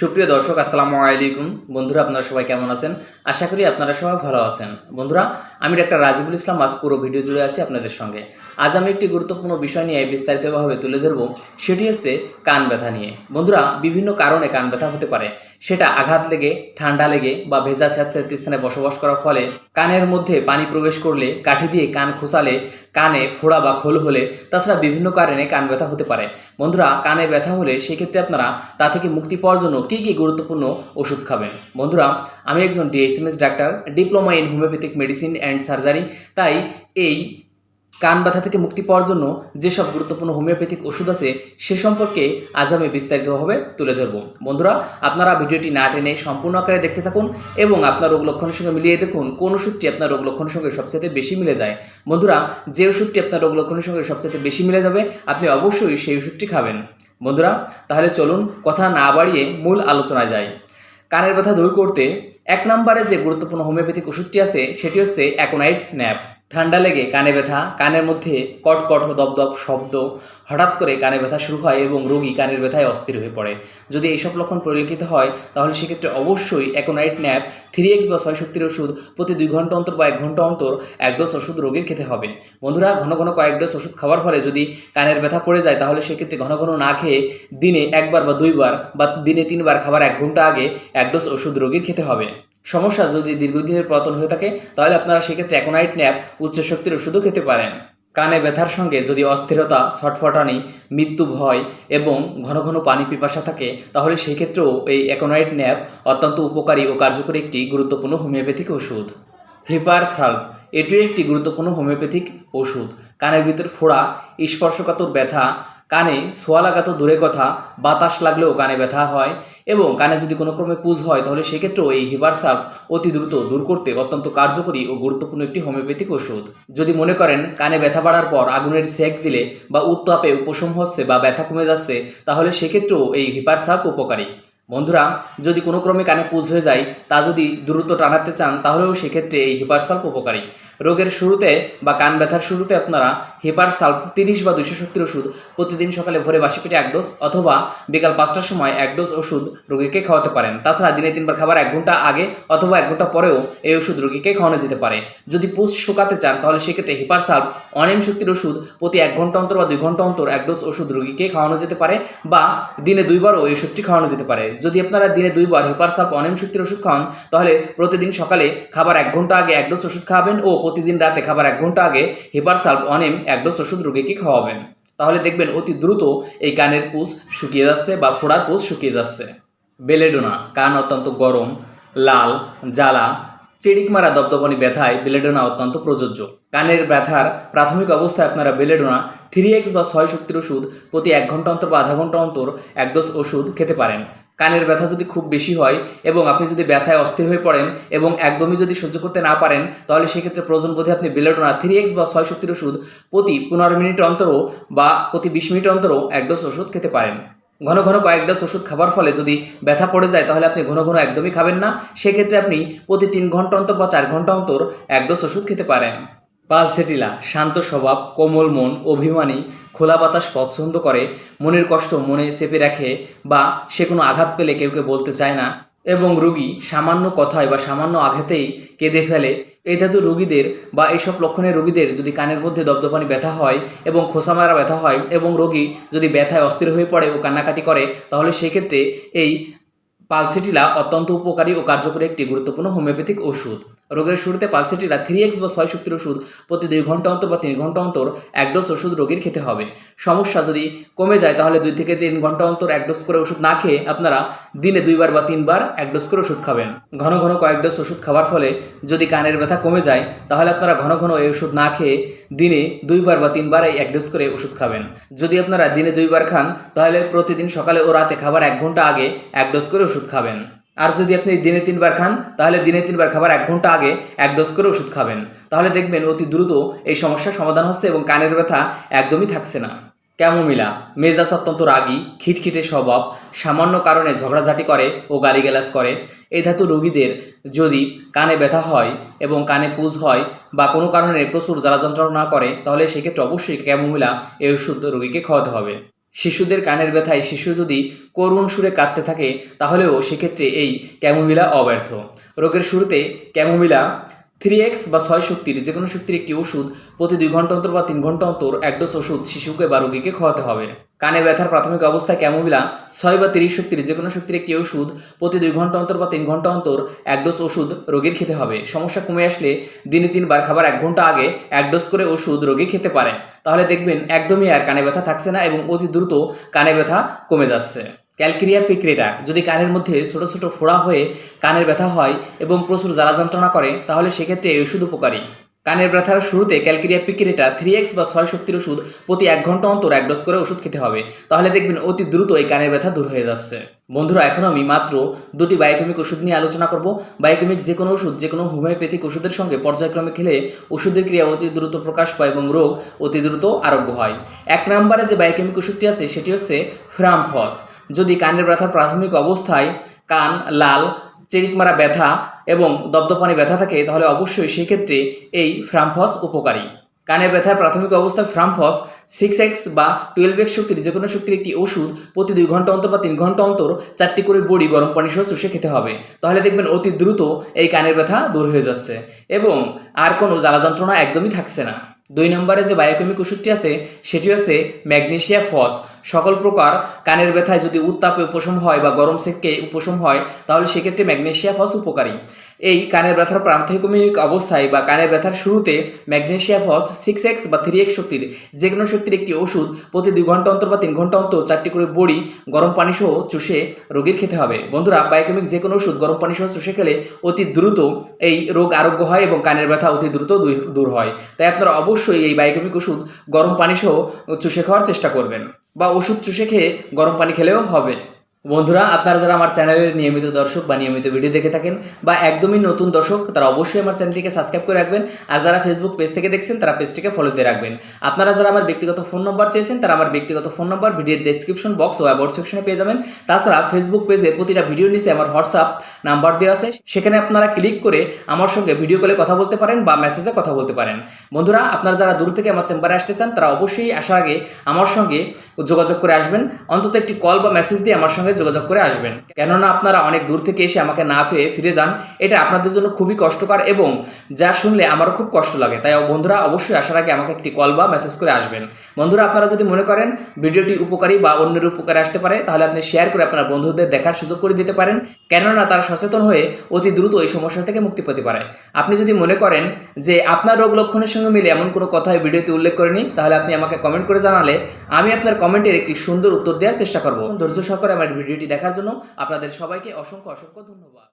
সুপ্রিয় দর্শক, আসসালামু আলাইকুম। বন্ধুরা, আপনারা সবাই কেমন আছেন? আশা করি আপনারা সবাই ভালো আছেন। বন্ধুরা, আমি ডাক্তার রাজিবুল ইসলাম, আজ পুরো ভিডিও জুড়ে আছি আপনাদের সঙ্গে। আজ আমি একটি গুরুত্বপূর্ণ বিষয় নিয়ে বিস্তারিতভাবে তুলে ধরব। সেটি হচ্ছে কান ব্যথা নিয়ে। বন্ধুরা, বিভিন্ন কারণে কান ব্যথা হতে পারে। সেটা আঘাত লেগে, ঠান্ডা লেগে বা ভেজা স্থানে বসবাস করার ফলে কানের মধ্যে পানি প্রবেশ করলে, কাঠি দিয়ে কান খোসালে কানে ফোড়া বা খোল হলে তাছাড়া বিভিন্ন কারণে কান ব্যথা হতে পারে। বন্ধুরা, কানে ব্যথা হলে সেক্ষেত্রে আপনারা তা থেকে মুক্তি পাওয়ার জন্য কী কী গুরুত্বপূর্ণ ওষুধ খাবেন? বন্ধুরা, আমি একজন DSMS doctor, diploma in homeopathic medicine and surgery, তাই এই কান ব্যথা থেকে মুক্তি পাওয়ার জন্য যেসব গুরুত্বপূর্ণ হোমিওপ্যাথিক ওষুধ আছে, সে সম্পর্কে আজ আমি বিস্তারিতভাবে তুলে ধরব। বন্ধুরা, আপনারা ভিডিওটি না টেনে সম্পূর্ণ আকারে দেখতে থাকুন এবং আপনার রোগ লক্ষণের সঙ্গে মিলিয়ে দেখুন কোন ওষুধটি আপনার রোগ লক্ষণের সঙ্গে সবচেয়ে বেশি মিলে যায়। বন্ধুরা, যে ওষুধটি আপনার রোগ লক্ষণের সঙ্গে সবচেয়ে বেশি মিলে যাবে, আপনি অবশ্যই সেই ওষুধটি খাবেন। বন্ধুরা, তাহলে চলুন কথা না বাড়িয়ে মূল আলোচনায় যাই। কানের ব্যথা দূর করতে এক নম্বরে যে গুরুত্বপূর্ণ হোমিওপ্যাথিক ওষুধটি আছে, সেটি হচ্ছে অ্যাকোনাইট ন্যাপ। ঠান্ডা লেগে কানে ব্যথা, কানের মধ্যে কটকট দপদপ শব্দ, হঠাৎ করে কানে ব্যথা শুরু হয় এবং রোগী কানের ব্যথায় অস্থির হয়ে পড়ে। যদি এইসব লক্ষণ পরিলক্ষিত হয়, তাহলে সেক্ষেত্রে অবশ্যই অ্যাকোনাইট ন্যাপ, থ্রি এক্স বা ছয় শক্তির ওষুধ, প্রতি দুই ঘণ্টা অন্তর বা এক ঘণ্টা অন্তর এক ডোজ ওষুধ রোগীর খেতে হবে। বন্ধুরা, ঘন ঘন কয়েক ডোজ ওষুধ খাওয়ার ফলে যদি কানের ব্যথা পড়ে যায়, তাহলে সেক্ষেত্রে ঘন ঘন না খেয়ে দিনে একবার বা দুইবার বা দিনে তিনবার খাবার এক ঘণ্টা আগে এক ডোজ ওষুধ রোগীর খেতে হবে। সমস্যা যদি দীর্ঘদিনের পতন হয়ে থাকে, তাহলে আপনারা সেক্ষেত্রে অ্যাকোনাইট ন্যাপ উচ্চ শক্তির ওষুধও খেতে পারেন। কানে ব্যথার সঙ্গে যদি অস্থিরতা, ছটফটানি, মৃত্যু ভয় এবং ঘন ঘন পানি পিপাসা থাকে, তাহলে সেই ক্ষেত্রেও এই অ্যাকোনাইট ন্যাপ অত্যন্ত উপকারী ও কার্যকরী একটি গুরুত্বপূর্ণ হোমিওপ্যাথিক ওষুধ। হিপার সাল্ভ, এটিও একটি গুরুত্বপূর্ণ হোমিওপ্যাথিক ওষুধ। কানের ভিতর ফোড়া, স্পর্শকাতর ব্যথা কানে সোয়া লাগাতো দূরে কথা, বাতাস লাগলেও কানে ব্যথা হয় এবং কানে যদি কোনো ক্রমে পুজ হয়, তাহলে সেক্ষেত্রেও এই হিবার সার্ভ অতি দ্রুত দূর করতে অত্যন্ত কার্যকরী ও গুরুত্বপূর্ণ একটি হোমিওপ্যাথিক ওষুধ। যদি মনে করেন কানে ব্যথা বাড়ার পর আগুনের সেক দিলে বা উত্তাপে উপশম হচ্ছে বা ব্যথা কমে যাচ্ছে, তাহলে সেক্ষেত্রেও এই হিপার সার্ভ উপকারী। বন্ধুরা, যদি কোনো ক্রমে কানে পুজ হয়ে যায়, তা যদি দ্রুত টানাতে চান, তাহলেও সেক্ষেত্রে এই হিপার সাল্প উপকারী। রোগের শুরুতে বা কান ব্যথার শুরুতে আপনারা হিপার সাল্প তিরিশ বা দুইশো শক্তির ওষুধ প্রতিদিন সকালে ভোরে বাসি পেটে এক ডোজ অথবা বিকাল পাঁচটার সময় এক ডোজ ওষুধ রোগীকে খাওয়াতে পারেন। তাছাড়া দিনে তিনবার খাবার এক ঘণ্টা আগে অথবা এক ঘণ্টা পরেও এই ওষুধ রোগীকে খাওয়ানো যেতে পারে। যদি পুজ শুকাতে চান, তাহলে সেক্ষেত্রে হিপার সাল্প অনিয়ম শক্তির ওষুধ প্রতি এক ঘণ্টা অন্তর বা দুই ঘণ্টা অন্তর এক ডোজ ওষুধ রোগীকে খাওয়ানো যেতে পারে বা দিনে দুইবারও এই ওষুধটি খাওয়ানো যেতে পারে। যদি আপনারা দিনে দুইবার হিপার সাল্প অনিয়ম শক্তির ওষুধ খাওয়ান তাহলে প্রতিদিন সকালে খাবার এক ঘণ্টা আগে এক ডোজ ওষুধ খাওয়াবেন ও প্রতিদিন রাতে খাবার এক ঘণ্টা আগে হিপার সাল্প অনিম এক ডোজ ওষুধ রোগীকে খাওয়াবেন। তাহলে দেখবেন অতি দ্রুত এই কানের পুষ শুকিয়ে যাচ্ছে বা ফোড়ার পুষ শুকিয়ে যাচ্ছে। বেলেডোনা, কান অত্যন্ত গরম, লাল, জ্বালা, চিড়িক মারা দপদপানি ব্যথায় বেলেডোনা অত্যন্ত প্রযোজ্য। কানের ব্যথার প্রাথমিক অবস্থায় আপনারা বেলেডোনা থ্রি এক্স বা ছয় শক্তির ওষুধ প্রতি এক ঘণ্টা অন্তর বা আধা ঘণ্টা অন্তর এক ডোজ ওষুধ খেতে পারেন। কানের ব্যথা যদি খুব বেশি হয় এবং আপনি যদি ব্যথায় অস্থির হয়ে পড়েন এবং একদমই যদি সহ্য করতে না পারেন, তাহলে সেক্ষেত্রে প্রয়োজন বোধে আপনি বেলেডোনা থ্রি এক্স বা ছয় শক্তির ওষুধ প্রতি পনেরো মিনিট অন্তরও বা প্রতি বিশ মিনিট অন্তরও এক ডোজ ওষুধ খেতে পারেন। ঘন ঘন কয়েক ডোজ ওষুধ খাবার ফলে যদি ব্যথা পড়ে যায়, তাহলে আপনি ঘন ঘন একদমই খাবেন না। সেক্ষেত্রে আপনি প্রতি তিন ঘণ্টা অন্তর বা চার ঘণ্টা অন্তর এক ডোজ ওষুধ খেতে পারেন। পালসেটিলা, শান্ত স্বভাব, কোমল মন, অভিমানী, খোলা বাতাস পছন্দ করে, মনের কষ্ট মনে চেপে রাখে বা সে কোনো আঘাত পেলে কেউকে বলতে চায় না এবং রোগী সামান্য কথায় বা সামান্য আঘাতেই কেঁদে ফেলে। এই ধাতু রোগীদের বা এইসব লক্ষণের রোগীদের যদি কানের মধ্যে দপদপানি ব্যথা হয় এবং খোসা মারা ব্যথা হয় এবং রোগী যদি ব্যথায় অস্থির হয়ে পড়ে ও কান্নাকাটি করে, তাহলে সেক্ষেত্রে এই পালসিটিলা অত্যন্ত উপকারী ও কার্যকরী একটি গুরুত্বপূর্ণ হোমিওপ্যাথিক ওষুধ। রোগের শুরুতে পালসিটিলা থ্রি এক্স বা ছয় শক্তির ওষুধ প্রতি দুই ঘণ্টা অন্তর বা তিন ঘণ্টা অন্তর এক ডোজ ওষুধ রোগীর খেতে হবে। সমস্যা যদি কমে যায় তাহলে দুই থেকে তিন ঘণ্টা অন্তর এক ডোজ করে ওষুধ না খেয়ে আপনারা দিনে দুইবার বা তিনবার এক ডোজ করে ওষুধ খাবেন। ঘন ঘন কয়েক ডোজ ওষুধ খাওয়ার ফলে যদি কানের ব্যথা কমে যায়, তাহলে আপনারা ঘন ঘন এই ওষুধ না খেয়ে দিনে দুইবার বা তিনবার এই এক ডোজ করে ওষুধ খাবেন। যদি আপনারা দিনে দুইবার খান, তাহলে প্রতিদিন সকালে ও রাতে খাবার এক ঘণ্টা আগে এক ডোজ করে ওষুধ খাবেন। আর যদি আপনি দিনে তিনবার খান, তাহলে দিনে তিনবার খাবার এক ঘণ্টা আগে এক ডোজ করে ওষুধ খাবেন। তাহলে দেখবেন অতি দ্রুত এই সমস্যার সমাধান হচ্ছে এবং কানের ব্যথা একদমই থাকছে না। ক্যামোমিলা মেজাজ অত্যন্ত রাগী, খিটখিটে স্বভাব, সামান্য কারণে ঝগড়াঝাটি করে ও গালিগালাজ করে। এই ধাতু রোগীদের যদি কানে ব্যথা হয় এবং কানে পুজ হয় বা কোনো কারণে প্রচুর জ্বালা যন্ত্রণা করে, তাহলে সেক্ষেত্রে অবশ্যই ক্যামোমিলা এই ওষুধ রোগীকে খাওয়াতে হবে। শিশুদের কানের ব্যথায় শিশু যদি করুণ সুরে কাঁদতে থাকে, তাহলেও সেক্ষেত্রে এই ক্যামোমিলা অব্যর্থ। রোগের শুরুতে ক্যামোমিলা থ্রি এক্স বা ছয় শক্তির যে কোনো শক্তির একটি ওষুধ প্রতি দুই ঘণ্টা অন্তর বা তিন ঘণ্টা অন্তর এক ডোজ ওষুধ শিশুকে বা রোগীকে খাওয়াতে হবে। কানে ব্যথার প্রাথমিক অবস্থায় ক্যামোবিলা ছয় বা তিরিশ শক্তির যে কোনো শক্তির একটি ওষুধ প্রতি দুই ঘণ্টা অন্তর বা তিন ঘণ্টা অন্তর এক ডোজ ওষুধ রোগীর খেতে হবে। সমস্যা কমে আসলে দিনে তিনবার খাবার এক ঘণ্টা আগে এক ডোজ করে ওষুধ রোগী খেতে পারে। তাহলে দেখবেন একদমই আর কানে ব্যথা থাকছে না এবং অতি দ্রুত কানে ব্যথা কমে যাচ্ছে। ক্যালকেরিয়া পিক্রেটা যদি কানের মধ্যে ছোট ছোট ফোড়া হয়ে কানের ব্যথা হয় এবং প্রচুর জ্বালা যন্ত্রণা করে, তাহলে সেক্ষেত্রে এই ওষুধ উপকারী। কানের ব্যথার শুরুতে ক্যালকেরিয়া পিক্রেটা থ্রি এক্স বা ছয় শক্তির ওষুধ প্রতি এক ঘণ্টা অন্তর এক ডোজ করে ওষুধ খেতে হবে। তাহলে দেখবেন অতি দ্রুত এই কানের ব্যথা দূর হয়ে যাচ্ছে। বন্ধুরা, এখন আমি মাত্র দুটি বায়োকেমিক ওষুধ নিয়ে আলোচনা করব। বায়োকেমিক যে কোনো ওষুধ, যে কোনো হোমিওপ্যাথিক ওষুধের সঙ্গে পর্যায়ক্রমে খেলে ওষুধের ক্রিয়া অতি দ্রুত প্রকাশ পায় এবং রোগ অতি দ্রুত আরোগ্য হয়। এক নম্বরে যে বায়োকেমিক ওষুধটি আছে, সেটি হচ্ছে ফ্রামফস যদি কানের ব্যথার প্রাথমিক অবস্থায়, কান, লাল চেরিক মারা ব্যথা এবং দপদপানি ব্যথা থাকে, তাহলে অবশ্যই সেক্ষেত্রে এই ফ্রামফস উপকারী। কানের ব্যথার প্রাথমিক অবস্থায় ফ্রামফস সিক্স এক্স বা টুয়েলভ এক্স শক্তির যে কোনো শক্তির একটি ওষুধ প্রতি দুই ঘণ্টা অন্তর বা তিন ঘণ্টা অন্তর চারটি করে বড়ি গরম পানি সহ চুষে খেতে হবে। তাহলে দেখবেন অতি দ্রুত এই কানের ব্যথা দূর হয়ে যাচ্ছে এবং আর কোনো জ্বালা যন্ত্রণা একদমই থাকছে না। দুই নম্বরে যে বায়োকেমিক ওষুধটি আছে, সেটি হচ্ছে ম্যাগনেশিয়া ফস। সকল প্রকার কানের ব্যথায় যদি উত্তাপে উপশম হয় বা গরম সেককে উপশম হয়, তাহলে সেক্ষেত্রে ম্যাগনেশিয়া ফস উপকারী। এই কানের ব্যথার প্রাথমিক অবস্থায় বা কানের ব্যথার শুরুতে ম্যাগনেশিয়া ফস সিক্স এক্স বা থ্রি এক্স শক্তির যে কোনো শক্তির একটি ওষুধ প্রতি দুই ঘণ্টা অন্তর বা তিন ঘণ্টা অন্তর চারটি করে বড়ি গরম পানি সহ চুষে রোগীর খেতে হবে। বন্ধুরা বায়োকেমিক যে কোনো ওষুধ গরম পানি সহ চুষে খেলে অতি দ্রুত এই রোগ আরোগ্য হয় এবং কানের ব্যথা অতি দ্রুত দূর- হয়। তাই আপনারা অবশ্যই এই বায়োকেমিক ওষুধ গরম পানি সহ চুষে খাওয়ার চেষ্টা করবেন। বা ওষুধ চুষে খেয়ে গরম পানি খেলেও হবে। বন্ধুরা, আপনারা যারা আমার চ্যানেলের নিয়মিত দর্শক বা নিয়মিত ভিডিও দেখে থাকেন বা একদমই নতুন দর্শক, তারা অবশ্যই আমার চ্যানেলটিকে সাবস্ক্রাইব করে রাখবেন। আর যারা ফেসবুক পেজ থেকে দেখছেন, তারা পেজটিকে ফলো দিয়ে রাখবেন। আপনারা যারা আমার ব্যক্তিগত ফোন নম্বর চেয়েছেন, তারা আমার ব্যক্তিগত ফোন নম্বর ভিডিওর ডেসক্রিপশন বক্স ও অ্যাবাউট সেকশনে পেয়ে যাবেন। তাছাড়া ফেসবুক পেজে প্রতিটা ভিডিও নিচে আমার হোয়াটসঅ্যাপ নাম্বার দেওয়া আছে। সেখানে আপনারা ক্লিক করে আমার সঙ্গে ভিডিও কলে কথা বলতে পারেন বা মেসেজে কথা বলতে পারেন। বন্ধুরা, আপনারা যারা দূর থেকে আমার চেম্বারে আসতে চান, তারা অবশ্যই আসার আগে আমার সঙ্গে যোগাযোগ করে আসবেন। অন্তত একটি কল বা মেসেজ দিয়ে আমার সঙ্গে যোগাযোগ করে আসবেন। কেননা আপনারা অনেক দূর থেকে এসে আমাকে না পেয়ে ফিরে যান, এটা আপনাদের জন্য খুবই কষ্টকর এবং যা শুনলে আমারও খুব কষ্ট লাগে। তাই বন্ধুরা, অবশ্যই আসার আগে আমাকে একটি কল বা মেসেজ করে আসবেন। বন্ধুরা, আপনারা যদি মনে করেন ভিডিওটি উপকারী বা অন্যের উপকারে আসতে পারে, তাহলে আপনি শেয়ার করে আপনার বন্ধুদের দেখার সুযোগ করে দিতে পারেন। কেননা তারা সচেতন হয়ে অতি দ্রুত এই সমস্যা থেকে মুক্তি পেতে পারে। আপনি যদি মনে করেন যে আপনার রোগ লক্ষণের সঙ্গে মিলে এমন কোনো কথা ভিডিওতে উল্লেখ করেনি, তাহলে আপনি আমাকে কমেন্ট করে জানালে আমি আপনার কমেন্টের একটি সুন্দর উত্তর দেওয়ার চেষ্টা করব। ধৈর্য সহকারে আমার ভিডিওটি দেখার জন্য আপনাদের সবাইকে অসংখ্য অসংখ্য ধন্যবাদ।